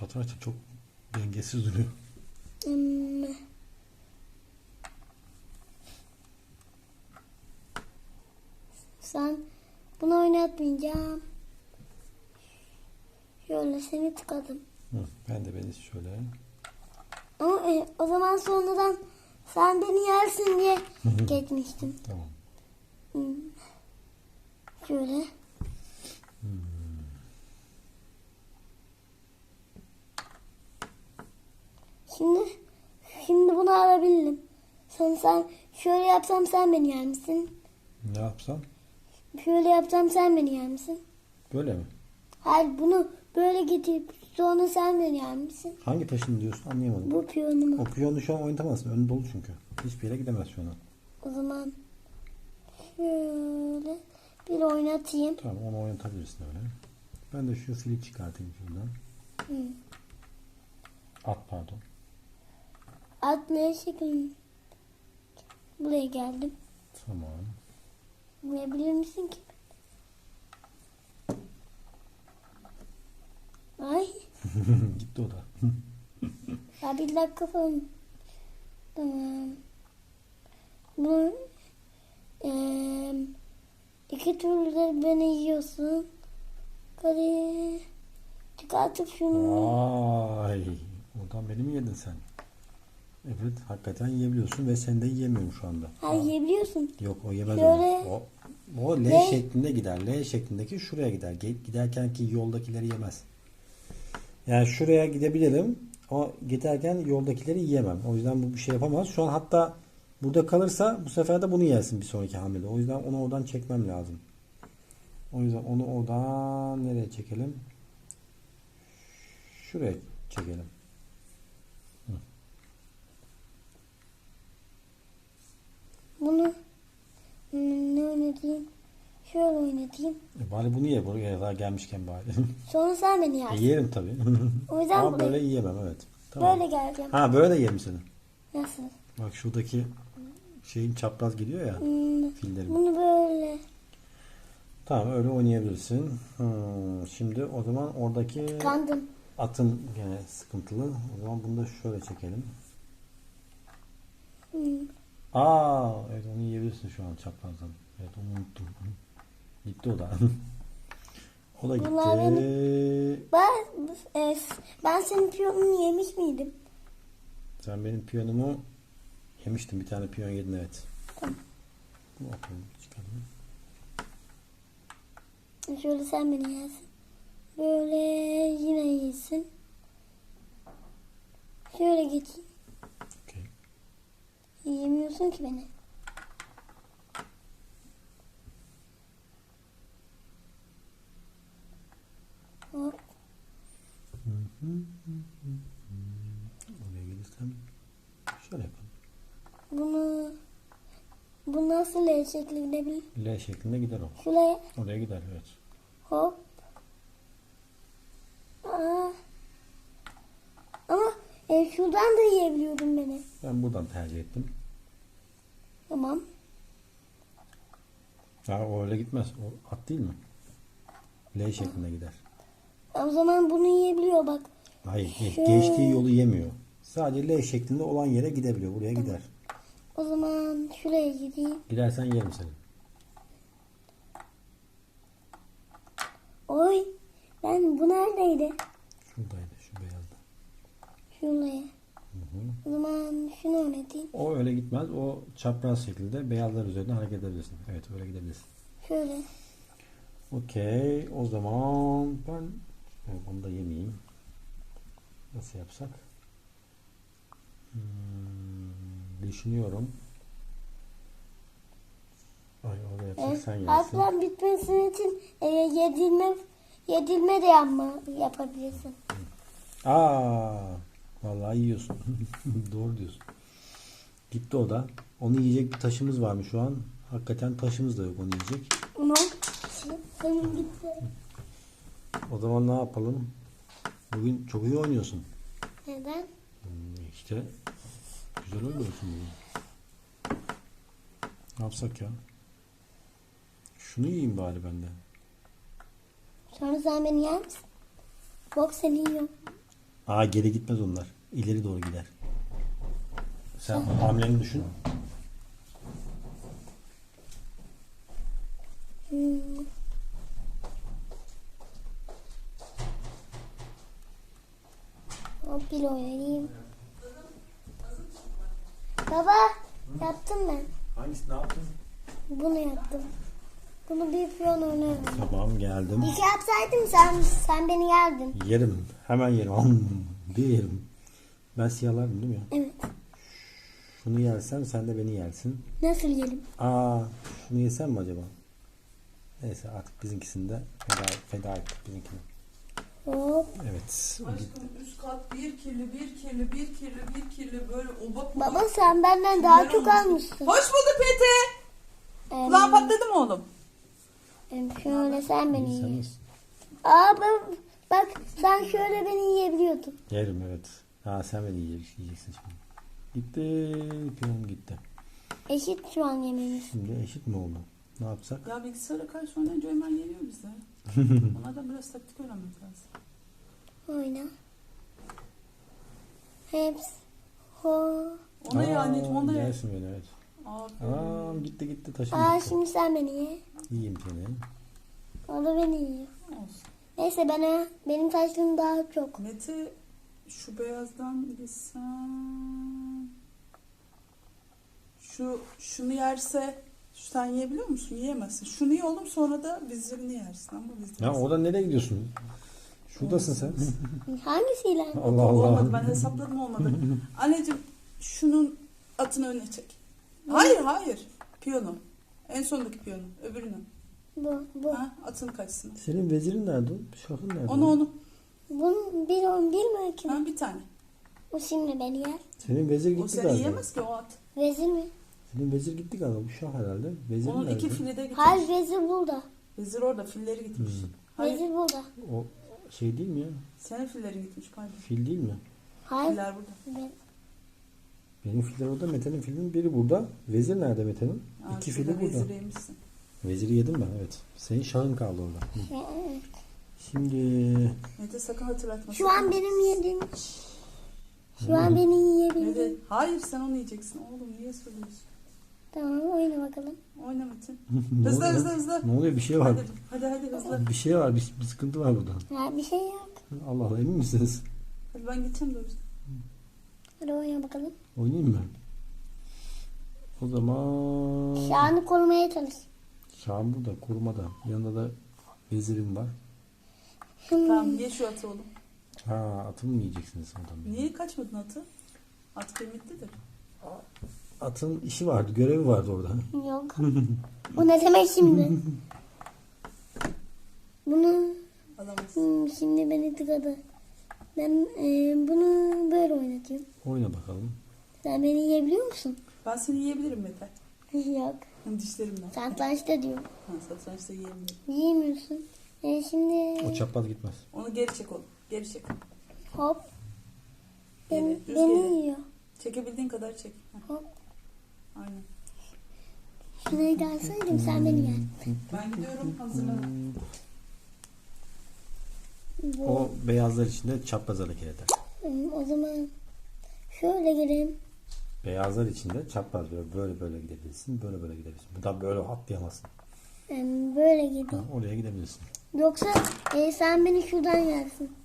satranç çok dengesiz duruyor. Hmm. Sen bunu oynatmayacağım. Şöyle seni tıkadım. Hı, ben de beni şöyle. Ama e, o zaman sonradan sen beni yersin diye geçmiştim. Tamam. Hmm. Şöyle. Şimdi şimdi bunu alabilirim. Sonra sen şöyle yapsam sen beni yer misin? Ne yapsam? Şöyle yapsam sen beni yer misin? Böyle mi? Hayır bunu böyle getirip sonra sen beni yer misin? Hangi taşını diyorsun anlayamadım. Bu piyonumu. O piyonu şu an oynatamazsın. Önü dolu çünkü. Hiçbir yere gidemez şu an. O zaman şöyle bir oynatayım. Tamam onu oynatabilirsin öyle. Ben de şu fili çıkartayım şuradan. Hı. At pardon. Atmaya şekil. Buraya geldim. Tamam. Vurabilir misin ki? Ay. Gitti o da. Ya bir dakika falan. Tamam. Bu eee iki türlü de beni yiyorsun. Hadi çıkartıp şunu. Vay. Oradan beni mi yedin sen? Evet hakikaten yiyebiliyorsun ve sen de yiyemiyorum şu anda. Ha yiyebiliyorsun. Yok o yemez Şöyle. onu. O, o L Ne? şeklinde gider. L şeklindeki şuraya gider. Ge- Giderken ki yoldakileri yemez. Yani şuraya gidebilirim. O giderken yoldakileri yiyemem. O yüzden bu bir şey yapamaz. Şu an hatta burada kalırsa bu sefer de bunu yersin bir sonraki hamlede. O yüzden onu oradan çekmem lazım. O yüzden onu oradan nereye çekelim? Şuraya çekelim. Bunu hmm, ne oynatayım? Şöyle oynatayım. E bari bunu ye buraya kadar gelmişken bari. Sonra sen beni e yersin. yerim tabii. O yüzden Ama buraya- böyle yiyemem evet. Tamam. Böyle geleceğim. Ha böyle de yerim seni. Nasıl? Bak şuradaki şeyin çapraz gidiyor ya. Hmm, bunu böyle. Tamam öyle oynayabilirsin. Hmm, şimdi o zaman oradaki Kandım. atın gene sıkıntılı. O zaman bunu da şöyle çekelim. Hmm. Aa evet onu yiyebilirsin şu an çaprazdan. Evet onu unuttum. Gitti o da. o da gitti. Bunlar Ben, e, ben senin piyonunu yemiş miydim? Sen benim piyonumu yemiştin. Bir tane piyon yedin evet. Bu atalım, çıkaralım. Şöyle sen beni yersin. Böyle yine yesin. Şöyle geçin. Yiyemiyorsun ki beni. Hop. Oraya gelirsem şöyle yapalım. Bunu bu nasıl L şekli gidebilir? L şeklinde gider o. Şuraya Oraya gider evet. hop. Aa. Ama e, şuradan da. Ben buradan tercih ettim. Tamam. Ya o öyle gitmez. O at değil mi? L şeklinde gider. O zaman bunu yiyebiliyor bak. Hayır. Şöyle. Geçtiği yolu yemiyor. Sadece L şeklinde olan yere gidebiliyor. Buraya gider. O zaman şuraya gideyim. Gidersen yerim seni. Oy. Ben bu neredeydi? Şuradaydı şu beyazda. Şuraya. O zaman şunu oynatayım. O öyle gitmez. O çapraz şekilde beyazlar üzerinde hareket edebilirsin. Evet öyle gidebilirsin. Şöyle. Okey. O zaman ben evet, onu da yemeyeyim. Nasıl yapsak? Hmm, düşünüyorum. Ay orada yapsak E, sen yersin. harfler bitmesi için e, yedilme yedilme de yapma yapabilirsin. Aa, vallahi yiyorsun. Doğru diyorsun. Gitti o da. Onu yiyecek bir taşımız var mı şu an? Hakikaten taşımız da yok onu yiyecek. Ama senin gitti. O zaman ne yapalım? Bugün çok iyi oynuyorsun. Neden? Hmm, İşte güzel oynuyorsun bugün. Ne yapsak ya? Şunu yiyeyim bari ben de. Sonra sen beni yer misin? Bak seni yiyorum. Aa geri gitmez onlar. İleri doğru gider. Sen hamleni düşün. Hmm. Bir oynayayım. Baba yaptım ben. Hangisi ne yaptın? Bunu yaptım. Bunu bir piyon oynarım. Tamam geldim. İki yapsaydım sen sen beni yerdin. Yerim. Hemen yerim. Bir yerim. Ben siyahlardım değil mi ya? Evet. Şunu yersem sen de beni yersin. Nasıl yerim? Aa, şunu yesem mi acaba? Neyse artık bizimkisini de feda, feda ettik bizimkini. Hop. Evet. o gitti. Aşkım üst kat bir kirli, bir kirli, bir kirli, bir kirli böyle oba Baba sen benden daha çok almışsın. Hoş bulduk Pete. Em, Kulağın patladı mı oğlum? em, şöyle sen beni nasıl? Aa bak, bak sen şöyle beni yiyebiliyordun. Yerim evet. Ha sen yiyeceksin, yiyeceksin şimdi. Gitti. Piyon gitti. Eşit şu an yemeğimiz. Şimdi eşit mi oldu? Ne yapsak? Ya bilgisayara karşı oynayınca Ömer yeniyor bize. Ona da biraz taktik öğrenmek lazım. Oyna. Hepsi. Ho. Ona ya anneciğim ona ya. Gelsin beni evet. Aferin. Aa gitti gitti taşın Aa gitti. şimdi sen beni ye. Yiyeyim seni. O da beni yiyor. Olsun. Neyse bana benim taşlığım daha çok. Mete şu beyazdan gitsen. Şu şunu yerse şu sen yiyebiliyor musun? Yiyemezsin. Şunu ye oğlum sonra da bizlerini yersin ama bizlerini. Ya oradan nereye gidiyorsun? Şuradasın sen. Hangisiyle? Allah Olmadı Allah. ben hesapladım olmadı. Anneciğim şunun atını öne çek. Hayır hayır. Piyonu. En sondaki piyonu. Öbürünü. Bu, bu. Ha, atın kaçsın. Senin vezirin nerede? Şahın nerede? Onu onu. Bunun bir on bir mi mi? Ben bir tane. O şimdi beni yer. Senin vezir O gitti seni galiba. yiyemez ki o at. Vezir mi? Senin vezir gitti galiba. Bu şah herhalde. Vezir Onun nerede? iki fili de gitmiş. Hayır vezir burada. Vezir orada filleri gitmiş. Hayır. Vezir burada. O şey değil mi ya? Senin fillerin gitmiş pardon. Fil değil mi? Hayır. Filler burada. Ben- Benim filler orada. Mete'nin filinin biri burada. Vezir nerede Mete'nin? Aa, İki şurada fili burada. Veziri yemişsin. Veziri yedim ben evet. Senin şahın kaldı orada. Hı. Şimdi Mete sakın hatırlatma. Şu an benim yediğim. Şu an beni yiyebilir. Mete, hayır sen onu yiyeceksin. Oğlum niye söylüyorsun? Tamam oyna bakalım. Oyna Metin. ne Hızlı oluyor? hızlı hızlı. Ne oluyor? Bir şey var. Hadi hadi, hadi hızlı. Bir şey var. Bir, bir sıkıntı var burada. Ya bir şey yok. Allah Allah emin misiniz? Hadi ben gideceğim yüzden. Hadi oyna bakalım. Oynayayım mı? O zaman Şahını korumaya çalış. Şahım burada korumada. Yanında da vezirim var. Tamam ye şu atı oğlum. Ha atımı mı yiyeceksiniz benim? Niye kaçmadın atı? At kıymetlidir. Atın işi vardı, görevi vardı orada. Yok. Bu ne demek şimdi? Bunu Alamazsın. hmm, şimdi beni tıkadı. Ben e, bunu böyle oynatayım. Oyna bakalım. Sen beni yiyebiliyor musun? Ben seni yiyebilirim Mete. Yok. Dişlerimle. Satrançta diyor. Ha, satrançta yiyebilirim. Yiyemiyorsun. E, şimdi O çapraz gitmez. Onu geri çek oğlum. Geri çek. hop. Beni, düz beni geri. yiyor. Çekebildiğin kadar çek. Heh, Hop. Aynen. Şurayı derseydim sen beni yer. Ben gidiyorum hazırlan. Bu. O beyazlar içinde çapraz hareket eder. Hmm, O zaman şöyle gireyim. Beyazlar içinde çapraz böyle böyle böyle gidebilirsin. Böyle böyle gidebilirsin. Buradan böyle atlayamazsın. Hmm, böyle Ha, gideyim. oraya gidebilirsin. Yoksa e, sen beni şuradan yersin.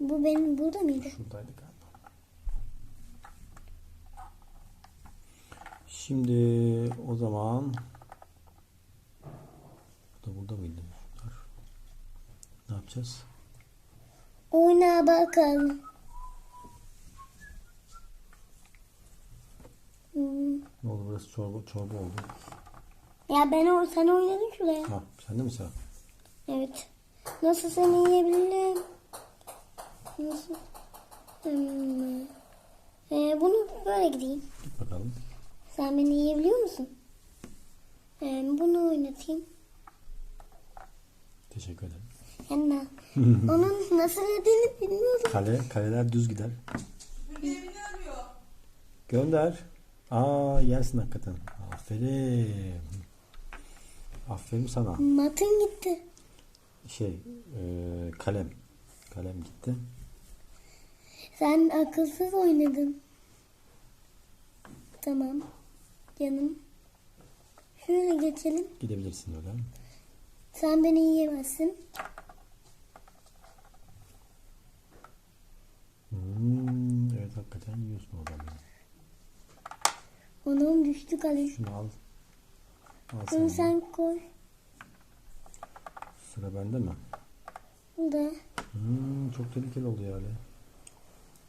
Bu benim burada mıydı? Şuradaydı galiba. Şimdi o zaman bu da burada mıydı? Şunlar. Ne yapacağız? Oyna bakalım. Hmm. Ne oldu burası çorba, çorba oldu. Ya ben o sen oynadın şuraya. Ha, sende mi sıra? Evet. Nasıl seni yiyebilirim? Nasıl? Hmm. Ee, bunu böyle gideyim. Git bakalım. Sen beni yiyebiliyor musun? Ee, bunu oynatayım. Teşekkür ederim. Yani onun nasıl yediğini bilmiyorum. Kale, kaleler düz gider. Gönder. Aa yersin hakikaten. Aferin. Aferin sana. Matın gitti. Şey, e, kalem. Kalem gitti. Sen akılsız oynadın. Tamam. Canım. Şöyle geçelim. Gidebilirsin öyle. Sen beni yiyemezsin. Hmm, evet hakikaten yiyorsun oradan beni. Onun düştü kale. Şunu al. Al Bunu sen. sen koy. Sıra bende mi? Da. Hmm, çok tehlikeli oldu ya öyle.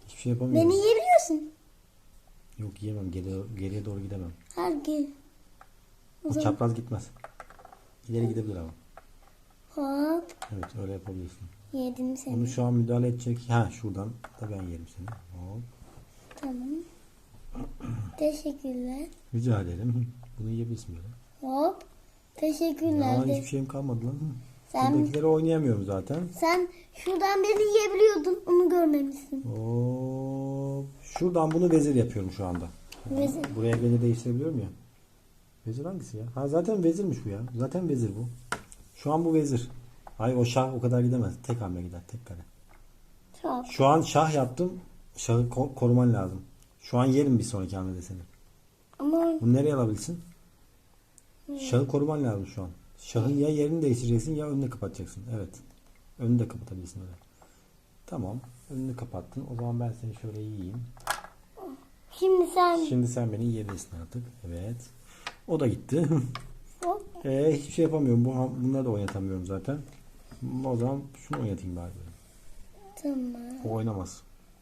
Hiçbir şey yapamıyorum. Beni yiyebiliyorsun. Yok yiyemem. Geriye, geriye doğru gidemem. Her gel. O zaman çapraz gitmez. İleri gidebilir ama. hop. Evet öyle yapabiliyorsun. Yedim seni. Onu şu an müdahale edecek. Ha şuradan da ben yerim seni. Hop. Tamam. Teşekkürler. Rica ederim. Bunu yiyebilirsin böyle. Hop. Teşekkürler Ya de. hiçbir şeyim kalmadı lan. Sen- Buradakileri oynayamıyorum zaten. Sen şuradan beni yiyebiliyordun. Onu görmemişsin. Hop. Şuradan bunu vezir yapıyorum şu anda. Vezir. Buraya beni değiştirebiliyorum ya. Vezir hangisi ya? Ha zaten vezirmiş bu ya. Zaten vezir bu. Şu an bu vezir. Ay o şah o kadar gidemez. Tek hamle gider. Tek kare. Hop. Şu an şah yaptım. Şahı ko- koruman lazım. Şu an yerim bir sonraki hamlede seni. Ama Bunu nereye alabilirsin? Şahı koruman lazım şu an. Şahın ya yerini değiştireceksin ya önünü kapatacaksın. Evet. Önünü de kapatabilirsin öyle. Tamam. Önünü kapattın. O zaman ben seni şöyle yiyeyim. şimdi sen Şimdi sen beni yiyebilirsin artık. Evet. O da gitti. Ee, hiçbir şey yapamıyorum. Bu, bunları da oynatamıyorum zaten. O zaman şunu oynatayım bari. Tamam. O oynamaz.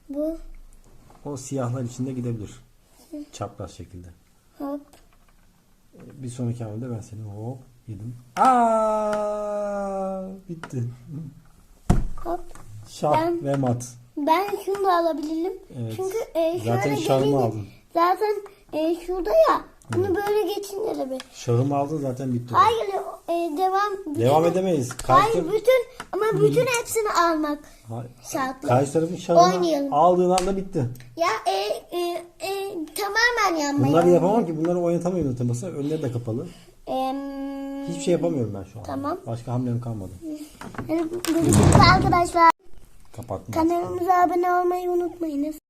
Bu O siyahlar içinde gidebilir. Çapraz şekilde. Bir sonraki hamlede ben seni hop yedim. Aa, bitti. Hop. Şah Ben- ve mat. Ben şunu da alabilirim. Evet. Çünkü e, şöyle Zaten şahımı gelince- aldın. Zaten e, şurada ya. Bunu böyle geçince de bir. Şahımı aldın zaten bitti. Hayır e, devam. bütün- Devam edemeyiz. Karşı, Hayır bütün ama bütün hepsini almak Hayır. şartlı. Karşı tarafın Oynayalım. aldığın anda bitti. Ya e, e, e, tamamen yanmayı. Bunları yapamam ki. Bunları oynatamıyorum otoması. Önleri de kapalı. Em, Hiçbir şey yapamıyorum ben şu an. Tamam. Başka hamlem kalmadı. Görüşürüz arkadaşlar. Kapattım. Kanalımıza abone olmayı unutmayınız.